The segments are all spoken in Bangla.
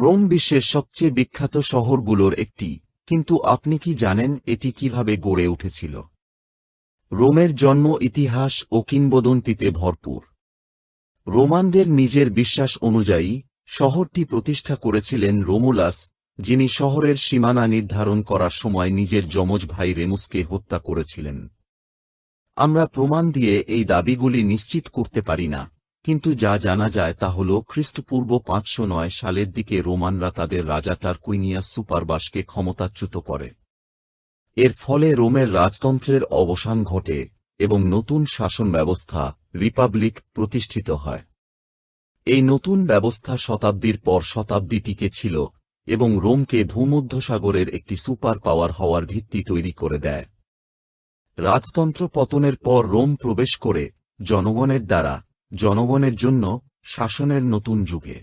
রোম বিশ্বের সবচেয়ে বিখ্যাত শহরগুলোর একটি। কিন্তু আপনি কি জানেন এটি কীভাবে গড়ে উঠেছিল? রোমের জন্ম ইতিহাস ও কিংবদন্তিতে ভরপুর। রোমানদের নিজের বিশ্বাস অনুযায়ী, শহরটি প্রতিষ্ঠা করেছিলেন রোমুলাস, যিনি শহরের সীমানা নির্ধারণ করার সময় নিজের যমজ ভাই রেমুসকে হত্যা করেছিলেন। আমরা প্রমাণ দিয়ে এই দাবিগুলি নিশ্চিত করতে পারি না। কিন্তু যা জানা যায় তা হল খ্রিস্টপূর্ব পাঁচশো নয় সালের দিকে রোমানরা তাদের রাজা টার্কুইনিয়াস সুপারবাসকে ক্ষমতাচ্যুত করে। এর ফলে রোমের রাজতন্ত্রের অবসান ঘটে এবং নতুন শাসন ব্যবস্থা রিপাবলিক, প্রতিষ্ঠিত হয়। এই নতুন ব্যবস্থা শতাব্দীর পর শতাব্দী টিকে ছিল এবং রোমকে ভূমধ্যসাগরের একটি সুপার পাওয়ার হওয়ার ভিত্তি তৈরি করে দেয়। রাজতন্ত্র পতনের পর রোম প্রবেশ করে জনগণের দ্বারা জনগণের জন্য শাসনের নতুন যুগে।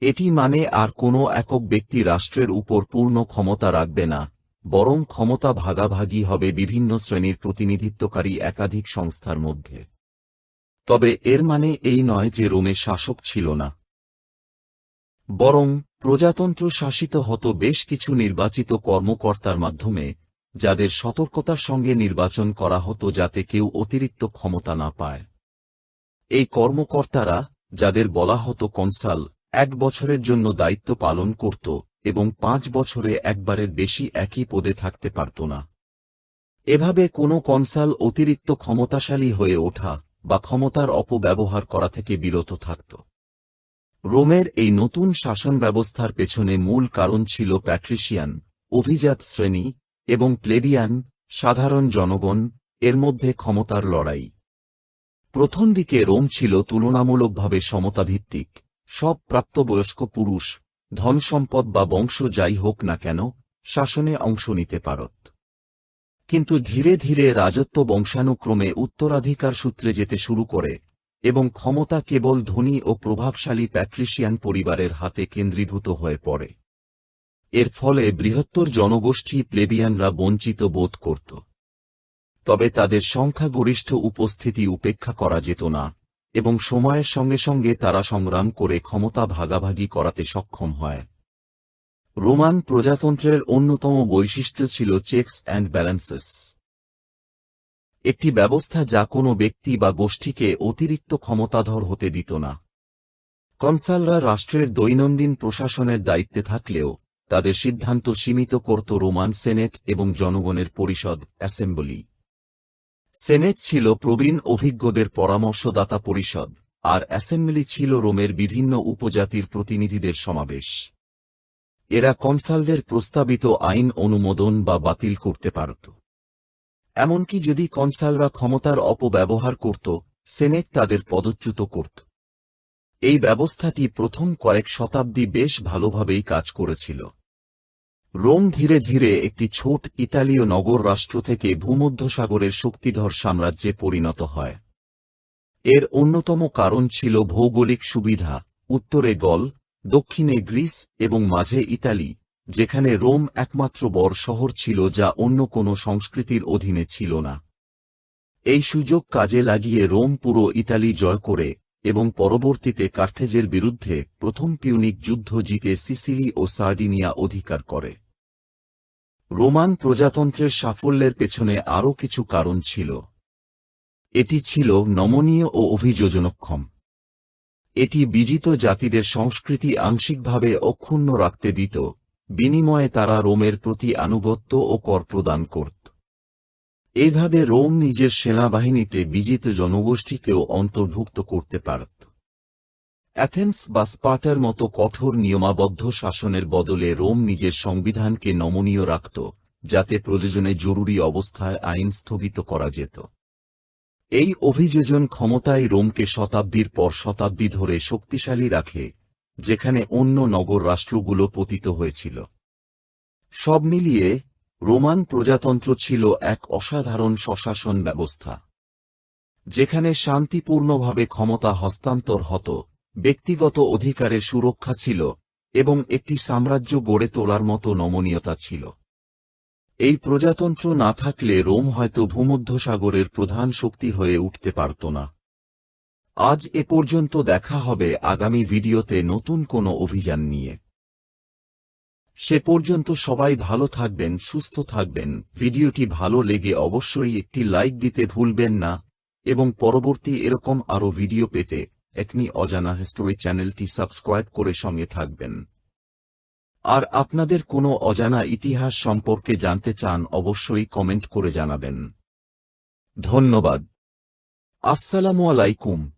এটি মানে আর কোনো একক ব্যক্তি রাষ্ট্রের উপর পূর্ণ ক্ষমতা রাখবে না, বরং ক্ষমতা ভাগাভাগি হবে বিভিন্ন শ্রেণির প্রতিনিধিত্বকারী একাধিক সংস্থার মধ্যে। তবে এর মানে এই নয় যে রোমে শাসক ছিল না। বরং প্রজাতন্ত্র শাসিত হতো বেশ কিছু নির্বাচিত কর্মকর্তার মাধ্যমে, যাদের সতর্কতার সঙ্গে নির্বাচন করা হতো যাতে কেউ অতিরিক্ত ক্ষমতা না পায়। এই কর্মকর্তারা, যাদের বলা হতো কনসাল, এক বছরের জন্য দায়িত্ব পালন করত এবং পাঁচ বছরে একবারের বেশি একই পদে থাকতে পারত না। এভাবে কোনো কনসাল অতিরিক্ত ক্ষমতাশালী হয়ে ওঠা বা ক্ষমতার অপব্যবহার করা থেকে বিরত থাকত। রোমের এই নতুন শাসন ব্যবস্থার পেছনে মূল কারণ ছিল প্যাট্রিশিয়ান, অভিজাত শ্রেণি এবং প্লেবিয়ান, সাধারণ জনগণ, এর মধ্যে ক্ষমতার লড়াই। প্রথম দিকে রোম ছিল তুলনামূলকভাবে সমতাভিত্তিক। সব প্রাপ্তবয়স্ক পুরুষ, ধনসম্পদ বা বংশ যাই হোক না কেন, শাসনে অংশ নিতে পারত। কিন্তু ধীরে ধীরে রাজত্ব বংশানুক্রমে উত্তরাধিকার সূত্রে যেতে শুরু করে এবং ক্ষমতা কেবল ধনী ও প্রভাবশালী প্যাট্রিশিয়ান পরিবারের হাতে কেন্দ্রীভূত হয়ে পড়ে। এর ফলে বৃহত্তর জনগোষ্ঠী প্লেবিয়ানরা বঞ্চিত বোধ করত। তবে তাদের সংখ্যাগরিষ্ঠ উপস্থিতি উপেক্ষা করা যেত না, এবং সময়ের সঙ্গে সঙ্গে তারা সংগ্রাম করে ক্ষমতা ভাগাভাগি করাতে সক্ষম হয়। রোমান প্রজাতন্ত্রের অন্যতম বৈশিষ্ট্য ছিল চেকস অ্যান্ড ব্যালেন্সেস। একটি ব্যবস্থা যা কোনো ব্যক্তি বা গোষ্ঠীকে অতিরিক্ত ক্ষমতাধর হতে দিত না। কনসালরা রাষ্ট্রের দৈনন্দিন প্রশাসনের দায়িত্বে থাকলেও, তাদের সিদ্ধান্ত সীমিত করত রোমান সেনেট এবং জনগণের পরিষদ অ্যাসেম্বলি। সেনেট ছিল প্রবীণ অভিজ্ঞদের পরামর্শদাতা পরিষদ, আর অ্যাসেম্বলি ছিল রোমের বিভিন্ন উপজাতির প্রতিনিধিদের সমাবেশ। এরা কনসালদের প্রস্তাবিত আইন অনুমোদন বা বাতিল করতে পারত। এমনকি যদি কনসালরা ক্ষমতার অপব্যবহার করত, সেনেট তাদের পদচ্যুত করত। এই ব্যবস্থাটি প্রথম কয়েক শতাব্দী বেশ ভালোভাবেই কাজ করেছিল। রোম ধীরে ধীরে একটি ছোট ইতালীয় নগর রাষ্ট্র থেকে ভূমধ্যসাগরের শক্তিধর সাম্রাজ্যে পরিণত হয়। এর অন্যতম কারণ ছিল ভৌগোলিক সুবিধা, উত্তরে গল, দক্ষিণে গ্রিস এবং মাঝে ইতালি, যেখানে রোম একমাত্র বড় শহর ছিল যা অন্য কোনো সংস্কৃতির অধীনে ছিল না। এই সুযোগ কাজে লাগিয়ে রোম পুরো ইতালি জয় করে এবং পরবর্তীতে কার্থেজের বিরুদ্ধে প্রথম পিউনিক যুদ্ধ জিতে সিসিলি ও সার্ডিনিয়া অধিকার করে। রোমান প্রজাতন্ত্রের সাফল্যের পেছনে আরও কিছু কারণ ছিল। এটি ছিল নমনীয় ও অভিযোজনক্ষম। এটি বিজিত জাতিদের সংস্কৃতি আংশিকভাবে অক্ষুণ্ণ রাখতে দিত, বিনিময়ে তারা রোমের প্রতি আনুগত্য ও কর প্রদান করত। এইভাবে রোম নিজের সেনাবাহিনীতে বিজিত জনগোষ্ঠীকেও অন্তর্ভুক্ত করতে পারত। অ্যাথেন্স বা স্পার্টার মতো কঠোর নিয়মাবদ্ধ শাসনের বদলে রোম নিজের সংবিধানকে নমনীয় রাখত, যাতে প্রয়োজনে জরুরি অবস্থায় আইন স্থগিত করা যেত। এই অভিযোজন ক্ষমতায় রোমকে শতাব্দীর পর শতাব্দী ধরে শক্তিশালী রাখে, যেখানে অন্য নগর রাষ্ট্রগুলো পতিত হয়েছিল। সব মিলিয়ে, রোমান প্রজাতন্ত্র ছিল এক অসাধারণ স্বশাসন ব্যবস্থা, যেখানে শান্তিপূর্ণভাবে ক্ষমতা হস্তান্তর হতো ব্যক্তিগত অধিকারের সুরক্ষা ছিল এবং একটি সাম্রাজ্য গড়ে তোলার মতো নমনীয়তা ছিল। এই প্রজাতন্ত্র না থাকলে রোম হয়তো ভূমধ্যসাগরের প্রধান শক্তি হয়ে উঠতে পারত না। আজ এ পর্যন্ত দেখা হবে আগামী ভিডিওতে নতুন কোনো অভিযান নিয়ে। সে পর্যন্ত সবাই ভালো থাকবেন, সুস্থ থাকবেন। ভিডিওটি ভালো লেগে অবশ্যই একটি লাইক দিতে ভুলবেন না এবং পরবর্তী এরকম আরও ভিডিও পেতে এখনি অজানা হিস্টোরি চ্যানেলটি সাবস্ক্রাইব করে সঙ্গে থাকবেন। আর আপনাদের কোনো অজানা ইতিহাস সম্পর্কে জানতে চান অবশ্যই কমেন্ট করে জানাবেন। ধন্যবাদ। আসসালামু আলাইকুম।